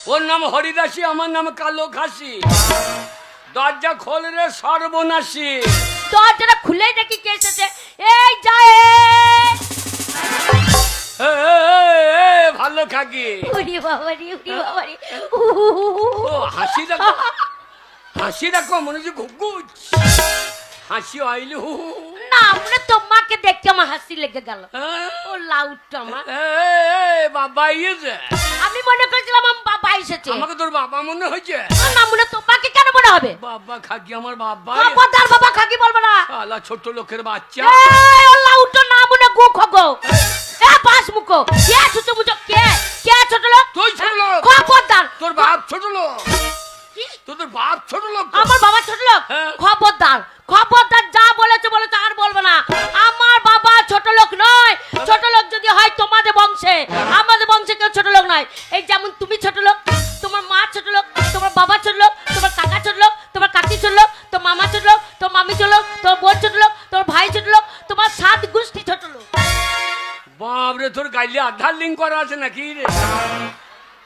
ওর নাম হরিদাসী আমার নাম কালো খাসি। দরজা খোল রে সর্বনাশী। দরজাটা খুলে দেখি কে এসেছে। এই যায়। ভালো খাকি। উড়ি বাবারি উড়ি বাবারি ও হাসি দেখো। হাসি দেখো মনে হচ্ছে ঘুগুচ হাসি আইলি হু। না মানে তোমাকে দেখে আমার হাসি লেগে গেল। হ্যাঁ? ও লাউটা আমার। বাবা ইয়েছে আমি মনে করেছিলাম আমার এসেছে। আমাকে তোর বাবা মনে হয়েছে? না মনে তোমাকে কেন মনে হবে? বাবা খাকি আমার বাবা। খবরদার বাবা খাকি বলব না। শালা ছোট লোকের বাচ্চা। এই ও লাউটা না মনে গু খগো এ পাস মুকো কে ছোট মুচো কে? কে ছোট লোক? তুই ছোট লোক। খবরদার। তোর বাপ ছোট লোক। তোদের বাপ ছোট লোক আমার বাবা ছোট লোক? হ্যাঁ। খবরদার। খবরদার যা বলেছে বলেছে আর বলব না। গাইলে আধার লিঙ্ক করা আছে নাকি রে?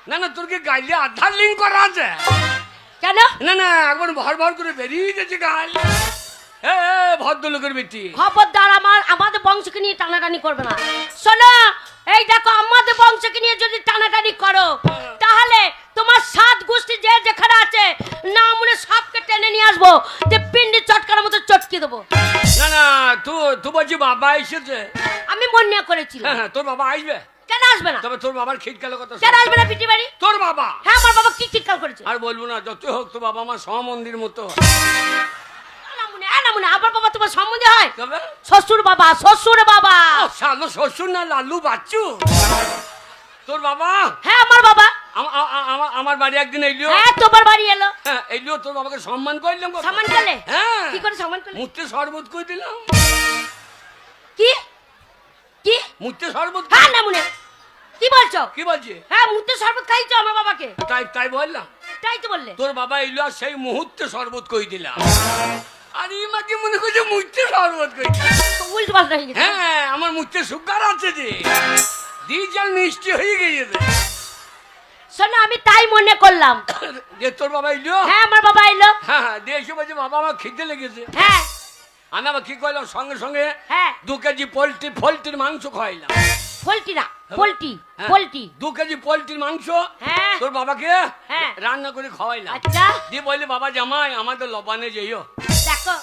না না তোর কি গাইলে আধার লিঙ্ক করা আছে? কেন? না না একবার ভর ভর করে বেরিয়ে গেছে গাল। এ ভদ্রলোকের বেটি খবরদার আমার আমাদের বংশকে নিয়ে টানাটানি করবে না। শোনো এই দেখো আমাদের বংশকে নিয়ে যদি টানাটানি করো তাহলে তোমার সাত গোষ্ঠী যে যেখানে আছে না মনে সবকে টেনে নিয়ে আসব যে পিন্ডি চটকার মতো চটকে দেবো। না না তুই তুই বলছি বাবা এসেছে। আমি মনে করেছি। হ্যাঁ হ্যাঁ তোর বাবা আসবে? কেন আসবে না? তবে তোর বাবার খিট গেল কথা কেন আসবে না পিটি বাড়ি তোর বাবা? হ্যাঁ আমার বাবা কি চিৎকার করেছে? আর বলব না যত হোক তো বাবা আমার সমন্দির মতো। বাবা তোমার সম্বন্ধে হয়? তবে? শ্বশুর বাবা শ্বশুর বাবা। শ্বশুর না লালু বাচ্চু? তোর বাবা? হ্যাঁ আমার বাবা। আমার বাড়ি একদিন এলিও। হ্যাঁ তোমার বাড়ি এলো। হ্যাঁ এলিও তোর বাবাকে সম্মান করলাম? সামান করলে? হ্যাঁ। কি করে সামান করলে? মুহূর্তে শরবত করে দিলাম। কি? কি? মুহূর্তে শরবত হ্যাঁ না মনে কি বলছো? কি বলছি? হ্যাঁ মুহূর্তে শরবত খাইছো আমার বাবাকে? তাই তাই বললাম। তাই তো বললে। তোর বাবা এলো আর সেই মুহূর্তে শরবত করে দিলাম। আর ইমাকে মনে করছে মুহূর্তে শরবত তো উল্টো পাল্টা হয়ে গেছে। হ্যাঁ আমার মুহূর্তে সুগার আছে যে। দি জল মিষ্টি হয়ে গেছে শোনো আমি তাই মনে করলাম। যে তোর বাবা এলো? হ্যাঁ আমার বাবা এলো। হ্যাঁ হ্যাঁ দিয়ে এসে বলছে বাবা আমার খিদে লেগেছে। হ্যাঁ। আমি আবার কি করলাম? সঙ্গে সঙ্গে হ্যাঁ। দু কেজি পোলট্রি পোলট্রির মাংস খাওয়াইলাম। পোল্ট্রি না পোল্ট্রি হ্যাঁ, পোল্ট্রি। দু কেজি পোলট্রির মাংস হ্যাঁ। তোর বাবাকে হ্যাঁ। রান্না করে খাওয়াইলাম। আচ্ছা। দিয়ে বললে বাবা জামাই আমাদের লবানে যেও দেখো।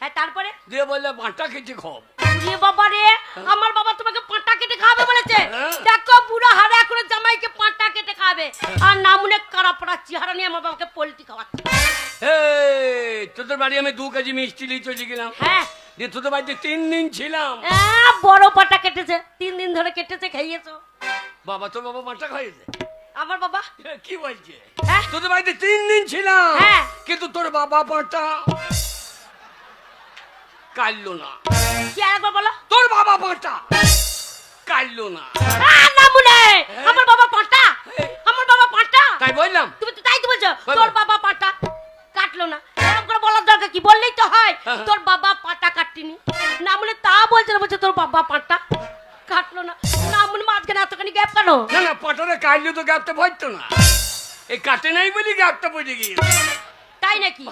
হ্যাঁ। তারপরে? দিয়ে বললে বাঁটা খেতে খাও উড়িয়ে বাবা রে আমার বাবা তোমাকে পাঁটা কেটে খাবে বলেছে। হ্যাঁ। দেখো বুড়া হারে এখন জামাইকে পাঁটা কেটে খাবে আর নামুনে কারা চেহারা নিয়ে আমার বাবাকে পোল্ট্রি খাওয়াচ্ছে। তোদের বাড়ি আমি দু কেজি মিষ্টি নিয়ে চলে গেলাম। হ্যাঁ। দিয়ে তোদের বাড়িতে তিন দিন ছিলাম। বড় পাটা কেটেছে তিন দিন ধরে কেটেছে খাইয়েছো বাবা তোর বাবা বাঁটা খাইয়েছে? আমার বাবা? কি বলছে? তোদের বাড়িতে তিন দিন ছিলাম। হ্যাঁ। কিন্তু তোর বাবা পাঁটা কাটলো না। কি আরেকবার বলো? তোর বাবা পাঁটা কাটলো না। আহ, নামুনে আমার বাবা পাটা আমার বাবা পাটা তাই বললাম। তুমি তো তাই তো বলছো। তোর বাবা পাটা কাটলো না। এরকম করে বলার দরকার কি? বললেই তো হয়। হ্যাঁ। তোর বাবা পাটা কাটতিনি। না বলে তা বলছে না বলছে তোর বাবা পাটা কাটলো না। না মনে মাঝখানে এতখানি গ্যাপ কেন? না না পাটারে কাটলে তো গ্যাপটা ভরতো না। এই কাটে নাই বলি গ্যাপটা পড়ে গিয়েছে। তাই নাকি?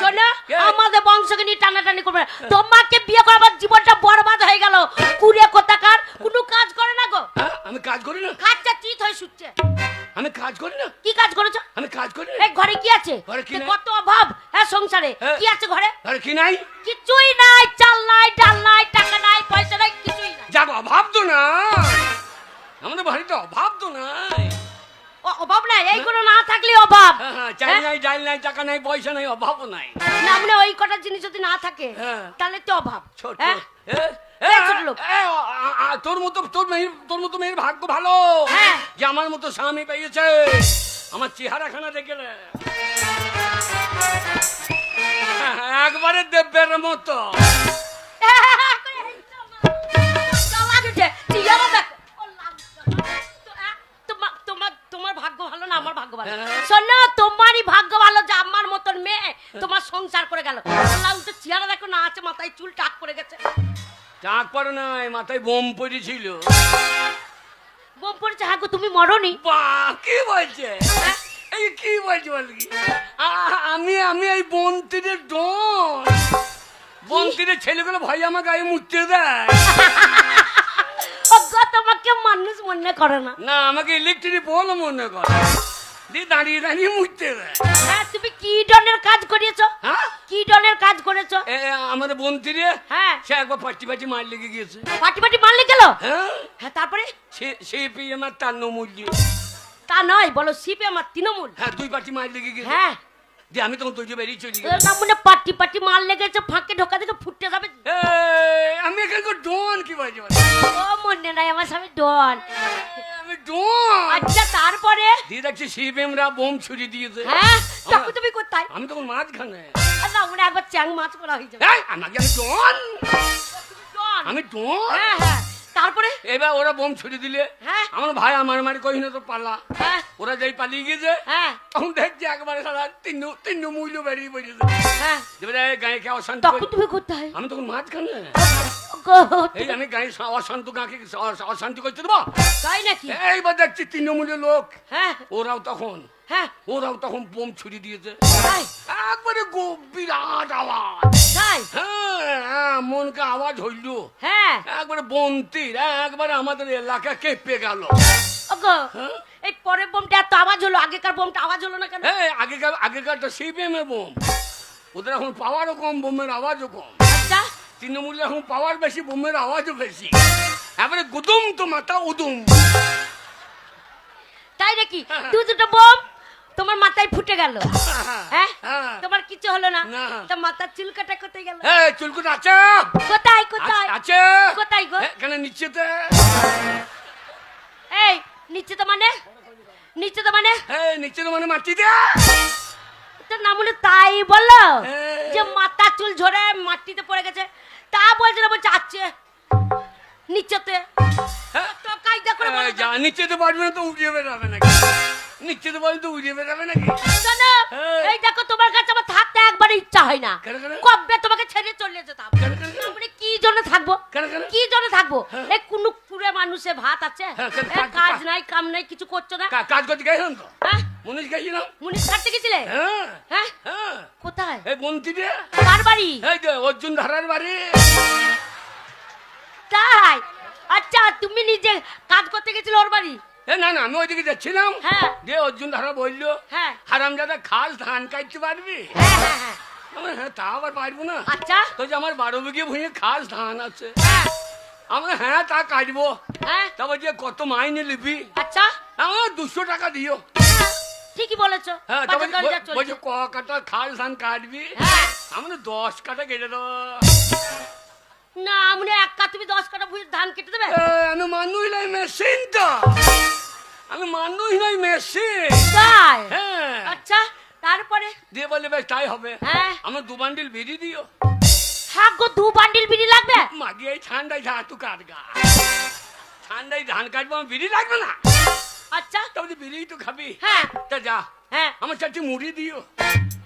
শোনো আমাদের বংশকে নিয়ে টানাটানি করবে তোমাকে বিয়ে জীবনটা বরবাদ হয়ে গেল। কুড়িয়ে কোথাকার কোনো কাজ করে না গো। হ্যাঁ, আমি কাজ করি না? খাচ্চা চিত হয়ে শুচ্ছে। আমি কাজ করি না? কি কাজ করেছ? আমি কাজ করি না? ঘরে কি আছে? ঘরে? কত অভাব হ্যাঁ সংসারে। হ্যাঁ। কি আছে ঘরে? আরে কি নাই? কিছুই নাই চাল নাই ডাল নাই টাকা নাই পয়সা নাই কিছুই নাই। যাক অভাব তো না আমাদের বাড়িতে অভাব তো নাই। অভাব নাই এইগুলো না থাকলে অভাব। হ্যাঁ, হ্যাঁ, চাল হ্যাঁ? নাই ডাল নাই টাকা নাই পয়সা নাই অভাবও নাই। না মানে ওই কটা জিনিস যদি না থাকে হ্যাঁ। তাহলে তো অভাব। ছোট হ্যাঁ? এই তোর মতো তোর মেয়ের তোর মতো মেয়ের ভাগ্য ভালো। হ্যাঁ। যে আমার মতো স্বামী পেয়েছে। আমার চেহারাখানা দেখে হ্যাঁ, একবারে দেবের মতো। আমার ভাগ্য ভালো হ্যাঁ। শোনো তোমারই ভাগ্য ভালো যে আমার মতন মেয়ে তোমার সংসার করে গেল তো চেহারা দেখো না আছে মাথায় চুল টাক পড়ে গেছে চাক পরে নাই মাথায় বোম পড়েছিল বোম পড়েছে হ্যাঁ গো তুমি মরনি বা কি বলছে এই কি বলছে বল কি আমি আমি এই বন্তিরের ডন বন্তিরের ছেলেগুলো ভাই আমার গায়ে মুছতে দেয় তোমাকে মানুষ মনে করে না না আমাকে ইলেকট্রিক বল মনে কর দিয়ে দাঁড়িয়ে দাঁড়িয়ে মুছতে দেয় হ্যাঁ তুমি কি ডনের কাজ করিয়েছো? হ্যাঁ? কি ডনের কাজ করেছ? এ, আমাদের বন্তিরে হ্যাঁ। সে একবার পাটি পাটি মার লেগে গিয়েছে। পাটি পাটি মারলে গেল? হ্যাঁ। হ্যাঁ তারপরে? সে সে পেয়ে আমার তার নমূল্য তা নয় বলো সিপে আমার তৃণমূল? হ্যাঁ দুই পাটি মার লেগে গেছে হ্যাঁ। দিয়ে আমি তখন তৈরি বেরিয়ে চলে গেলাম। নাম মনে পাটি পাটি মার লেগেছে ফাঁকে ঢোকা থেকে ফুটতে যাবে। আমি এখানকার ডন কি বলছি বল? ও মনে নাই আমার স্বামী ডন। আমি ডন আচ্ছা তারপরে? দিয়ে দেখছি শিবেমরা বোম ছুরি দিয়েছে। হ্যাঁ তখন তুমি কোথায়? আমি তখন মাঝখানে। আচ্ছা মনে একবার চ্যাং মাছ করা হয়ে যাবে। আমাকে আমি ডন। আমি ডন। হ্যাঁ হ্যাঁ। তারপরে? এবার ওরা বোম ছুরি দিলে। হ্যাঁ। আমার ভাই আমার মারি কহি না তো পালা। হ্যাঁ। ওরা যেই পালিয়ে গেছে হ্যাঁ। তখন দেখছি একবারে সারা তিন তিন মূল্য বেরিয়ে পড়েছে। হ্যাঁ। এবারে গায়ে কে অশান্তি তখন তুমি কোথায়? আমি তখন মাঝখানে। এই আমি গায়ে অশান্ত গাঁকে অশান্তি করতে দেবো? তাই নাকি? এইবার দেখছি তৃণমূলের লোক। হ্যাঁ। ওরাও তখন হ্যাঁ। ওরাও তখন বোম ছুরি দিয়েছে। একবারে গো- বিরাট আওয়াজ। তাই? হ্যাঁ হ্যাঁ মনকে আওয়াজ হইল। হ্যাঁ। একবারে বন্তির একবারে আমাদের এলাকা কেঁপে গেল? এই পরের বোমটা এত আওয়াজ হলো আগেকার বোমটা আওয়াজ হলো না কেন? আগেকার আগেকারটা সিপিএমের বোম। ওদের এখন পাওয়ারও কম বোমের আওয়াজও কম। তৃণমূলে এখন পাওয়ার বেশি বোমের আওয়াজও বেশি। এবারে গুদুম তো মাথা উদুম। তাই নাকি। দু দুটো বোম তোমার মাথায় ফুটে গেল। হ্যাঁ? হ্যাঁ। তোমার কিছু হলো না। তা মাথার চুল কাটা কোথায় গেল? এই চুলকুট আছে? কোথায় কোথায়? আছে? কোথায় গো? এখানে নিচেতে। এই নিচে তো মানে? নিচে তো মানে? এই নিচেতে মানে মাটিতে তোর নাম বলে তাই বলল। যে মাথার চুল ঝরে মাটিতে পড়ে গেছে। নিচেতে। হ্যাঁ। তো কায়দা করে বলো যা নিচেতে পারবে না তো উড়িয়ে বেড়াবে নাকি? নিচেতে পারবে তো উড়িয়ে বেড়াবে নাকি? শোনো, হ্যাঁ। এই দেখো তোমার কাছে আমার থাকতে একবারে ইচ্ছা হয় না। কেন, কেন? কবে তোমাকে ছেড়ে চলে যেতাম? কেন, কেন, কেন? তারপরে কি জন্য থাকব? কি জন্য থাকব? হ্যাঁ। এই কুনুক কুড়ে মানুষে ভাত আছে। কাজ- নাই কাম নাই কিছু করছ না? কাজ করতে গেছিলাম তো? গেছিলাম? মুনিশ কাটতে গেছিলে? হ্যাঁ। কোথায়? এই বন্তিতে। কার বাড়ি? এই যে অর্জুন ধারার বাড়ি। তাই? আচ্ছা তুমি নিজে কাজ করতে গেছিলে ওর বাড়ি? না না আমি ওইদিকে যাচ্ছিলাম। হ্যাঁ। দিয়ে অর্জুন ধারা বলল হ্যাঁ। হারাম দাদা খাস ধান কাটতে পারবি? হ্যাঁ হ্যাঁ তা আবার পারব না। আচ্ছা। তো যে আমার বারো বিঘে ভুঁয়ে খাস ধান আছে। আমার হ্যাঁ তা কাটবো। হ্যাঁ। তারপর যে কত মাইনে নিবি? আচ্ছা। আমার দুশো টাকা দিও। ঠিকই বলেছ। হ্যাঁ তারপর ক কাটা খাস ধান কাটবি? আমার দশ কাটা কেটে দেবো। না আমি এক কা তুমি দশ কাটা ভুঁড়ি ধান কেটে দেবে। আমি মানুষ নাই মেশিন তো। আমি মানুষ নাই মেশিন। তাই? হ্যাঁ। আচ্ছা তারপরে? দিয়ে বলে বেশ তাই হবে। হ্যাঁ। আমার দু বান্ডিল বেরি দিও। হ্যাঁ গো দু বান্ডিল বিড়ি লাগবে? মাগি এই ঠান্ডায় ধান তু কাটগা ঠান্ডায় ধান কাটবো আমার বিড়ি লাগবে না? আচ্ছা। তবে বিড়ি তো খাবি। হ্যাঁ। তা যা হ্যাঁ। আমার চারটি মুড়ি দিও।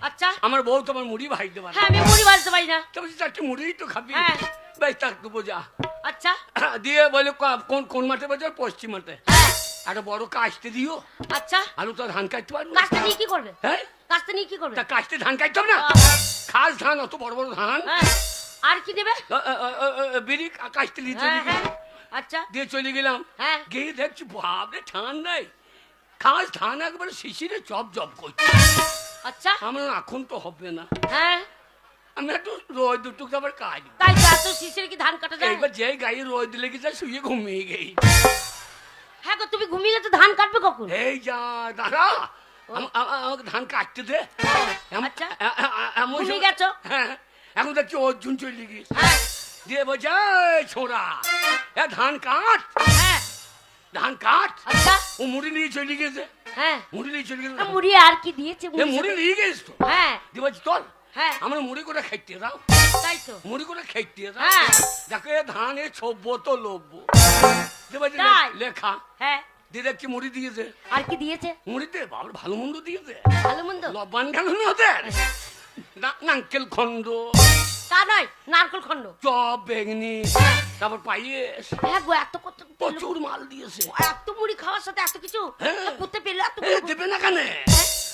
আচ্ছা। আমার বউ তোমার মুড়ি ভাইতে পারে। হ্যাঁ আমি মুড়ি বাজতে পারি না। তবে চারটি মুড়ি তো খাবি। হ্যাঁ। বেশ তাক দেবো যা। আচ্ছা। দিয়ে বলে কোন কোন মাঠে বাজার পশ্চিম মাঠে। হ্যাঁ। একটা বড় কাশতে দিও। আচ্ছা। আলু তো ধান কাটতে পারব কাজটা নিয়ে কি করবে? হ্যাঁ? কাজটা নিয়ে কি করবে? তা কাশতে ধান কাটতে হবে না? খাস ধান অত বড় বড় ধান। হ্যাঁ। আর কি আ, বিড়ি কা- কাশতে নিয়ে চলে হ্যাঁ হ্যাঁ। গেলাম। আচ্ছা। দিয়ে চলে গেলাম। হ্যাঁ। গিয়ে দেখছি বাপরে ঠান্ডায় খাস ধান একবারে শিশিরে চপ চপ করছে। আচ্ছা। আমার এখন তো হবে না। হ্যাঁ। আমি একটু রোদ দুটুক আবার কাজ। তাই তো এত শিশির কি ধান কাটা যায়? এইবার যে গায়ে রোদ লেগে যায় শুয়ে ঘুমিয়ে গেই। হ্যাঁ গো তুমি ঘুমিয়ে গেছো ধান কাটবে কখন? এই যা আম- আমাকে ধান কাটতে দে। আচ্ছা। এমন ঘুমিয়ে গেছো? হ্যাঁ এখন দেখছি অর্জুন চলে গিয়েছে। হ্যাঁ। দিয়ে বলছে ছোড়া এ ধান কাট। হ্যাঁ। ধান কাট। আচ্ছা। ও মুড়ি নিয়ে চলে গেছে হ্যাঁ। মুড়ি নিয়ে চলে গেছে মুড়ি আর কি দিয়েছে মুড়ি নিয়ে গেছিস তো। হ্যাঁ। দিয়ে বলছি চল হ্যাঁ। আমরা মুড়ি করে খাইতে দাও তাই তো। মুড়ি করে খাইতে দাও হ্যাঁ। যাকে ধানে ছব্ব তো তাই? লেখা। হ্যাঁ। দেখছি মুড়ি দিয়েছে? আর কি দিয়েছে? মুড়িতে বাবার ভালো মন্দ দিয়েছে। ভালো মন্দ? লবান গেল না ওদের? না- নারকেল খন্ড। তা নয় নারকল খন্ড। চপ বেগনি তারপর পায়েস। হ্যাঁ গো এত কত প্রচুর মাল দিয়েছে। এত মুড়ি খাওয়ার সাথে এত কিছু? হ্যাঁ। পুঁতে পেলে এত এ, দেবে না কেন?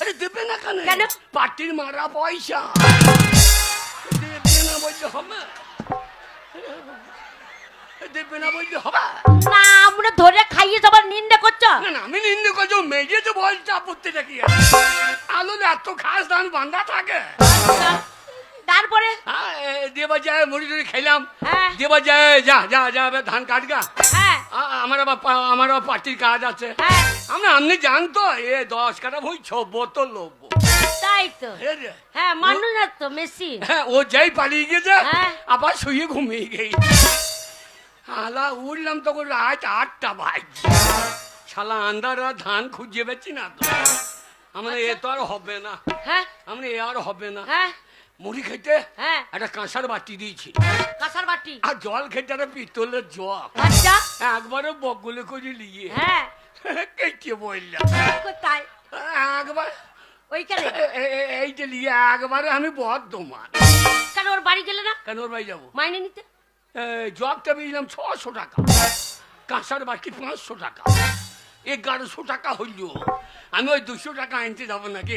আরে দেবে না কেন? কেন? পার্টির মারা পয়সা। দেবে না বললে হবে। দেবে না বললে হবে। না আমরা ধরে খাইয়ে সবার নিন্দে করছ। না না আমি নিন্দে করছ মেজে তো বলছে আপত্তিটা কি? আলু এত খাস ধান বান্ধা থাকে। আচ্ছা, তারপরে? হ্যাঁ, যায় মুড়ি টুড়ি খেলাম হ্যাঁ। যায় যা যা যা ধান কাটগা হ্যাঁ। আমার আবার আমার আবার পার্টির কাজ আছে। আমরা আপনি জানতো এ দশ কাটা বই ছ বোতল লোব। তাই তো। হ্যাঁ মানুষ তো মেসি হ্যাঁ ও যেই পালিয়ে গেছে। আবার শুয়ে ঘুমিয়ে শালা উঠলাম তখন রাত আটটা শালা আন্দার ধান খুঁজে পেয়েছি না তো। আমরা এ তো আর হবে না। হ্যাঁ। আমরা এ আর হবে না। হ্যাঁ। মুড়ি খেতে হ্যাঁ। একটা কাঁসার বাটি দিয়েছি। কাঁসার বাটি? আর জল খেতে একটা পিতলের জগ। আচ্ছা। একবারে বকগুলো করে নিয়ে। হ্যাঁ। কেটে বললাম। কোথায়? একবার ওইখানে? এইটা নিয়ে একবারে আমি বর্ধমান। কেন ওর বাড়ি গেলে না? কেন ওর বাড়ি যাব? মাইনে নিতে? জগটা পেয়েছিলাম ছশো টাকা। কাঁসার বাকি পাঁচশো টাকা। এগারোশো টাকা হইল। আমি ওই দুশো টাকা আনতে যাব নাকি?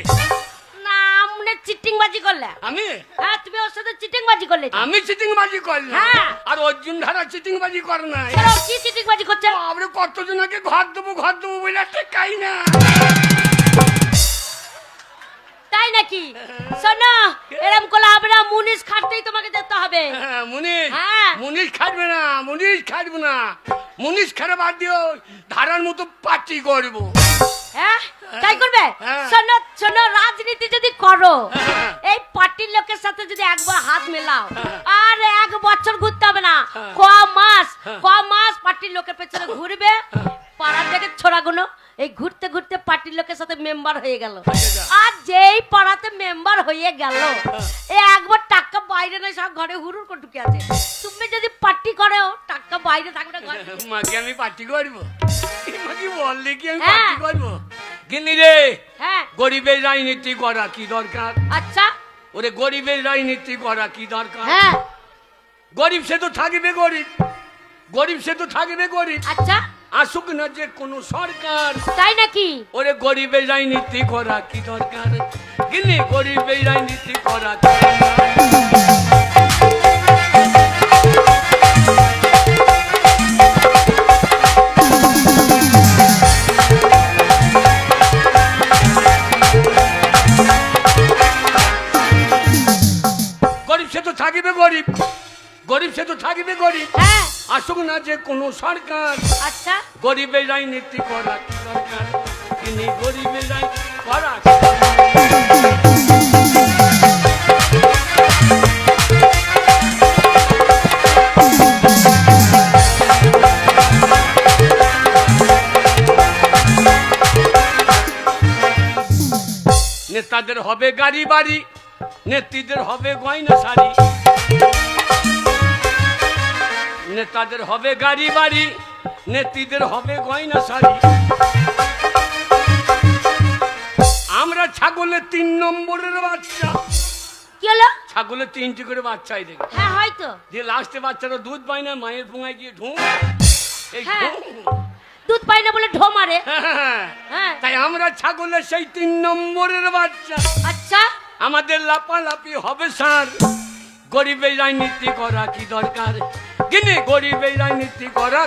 না আমনে চিটিং বাজি করলে। আমি? হ্যাঁ তুমি ওর সাথে চিটিং বাজি করলে আমি চিটিং বাজি করলাম? হ্যাঁ। আর অর্জুন ধারা চিটিং বাজি করে না কি চিটিং বাজি করছে? আমরা কতজনকে ঘর দেবো ঘর দেবো বলে কাই না নাকি শোনো এরম করলে হবে না মুনিশ খাটতেই তোমাকে যেতে হবে হ্যাঁ, মুনিশ হ্যাঁ। মুনিশ খাটবে না মুনিশ খাটবে না মুনিশ খাটে বাদ দিও ধারার মতো পার্টি করব হ্যাঁ তাই করবে হ্যাঁ। শোনো শোনো রাজনীতি যদি করো। এই পার্টির লোকের সাথে যদি একবার হাত মেলাও। আর এক বছর ঘুরতে হবে না। ক মাস। ক মাস পার্টির লোকের পেছনে ঘুরবে পাড়ার থেকে ছোড়াগুলো এই ঘুরতে ঘুরতে পার্টির লোকের সাথে মেম্বার হয়ে গেল। আর যেই পাড়াতে মেম্বার হয়ে গেল এ একবার টাকা বাইরে নয় সব ঘরে হুরুর করে ঢুকে আছে। তুমি যদি পার্টি করো টাকা বাইরে থাকবে না ঘরে। মাকে আমি পার্টি করব? মাকে বললে কি আমি হ্যাঁ। পার্টি করব? গিনি রে হ্যাঁ। গরিবের রাজনীতি করা কি দরকার? আচ্ছা। ওরে গরিবের রাজনীতি করা কি দরকার? হ্যাঁ। গরিব সে তো থাকবে গরিব। গরিব সে তো থাকবে গরিব। আচ্ছা। আসুক না যে কোনো সরকার। তাই নাকি? ওরে গরিবের রাজনীতি করা কি দরকার? গিনি গরিবের রাজনীতি করা কি? গরিব সে তো থাকিবে গরিব। গরিব সে তো থাকিবে গরিব। হ্যাঁ। আসুক না যে কোনো সরকার। আচ্ছা। গরিবের রাজনীতি করা কি দরকার? তিনি গরিবের রাই করা কি নেতাদের হবে গাড়ি বাড়ি নেত্রীদের হবে গয়না শাড়ি নেতাদের হবে গাড়ি বাড়ি নেত্রীদের হবে গয়না শাড়ি। আমরা ছাগলের তিন নম্বরের বাচ্চা। কি হলো? ছাগলের তিনটি করে বাচ্চাই দেখে হ্যাঁ হয়তো। যে লাস্টে বাচ্চারা দুধ পায় না মায়ের পোঙায় গিয়ে ঢুঁ। এই হ্যাঁ। ঢুঁ। দুধ পাই না বলে ঢো মারে। হ্যাঁ। হ্যাঁ তাই আমরা ছাগলের সেই তিন নম্বরের বাচ্চা। আচ্ছা। আমাদের লাপালাপি হবে স্যার। গরিবের রাজনীতি করা কি দরকার? কিনে গরিবের রাজনীতি করা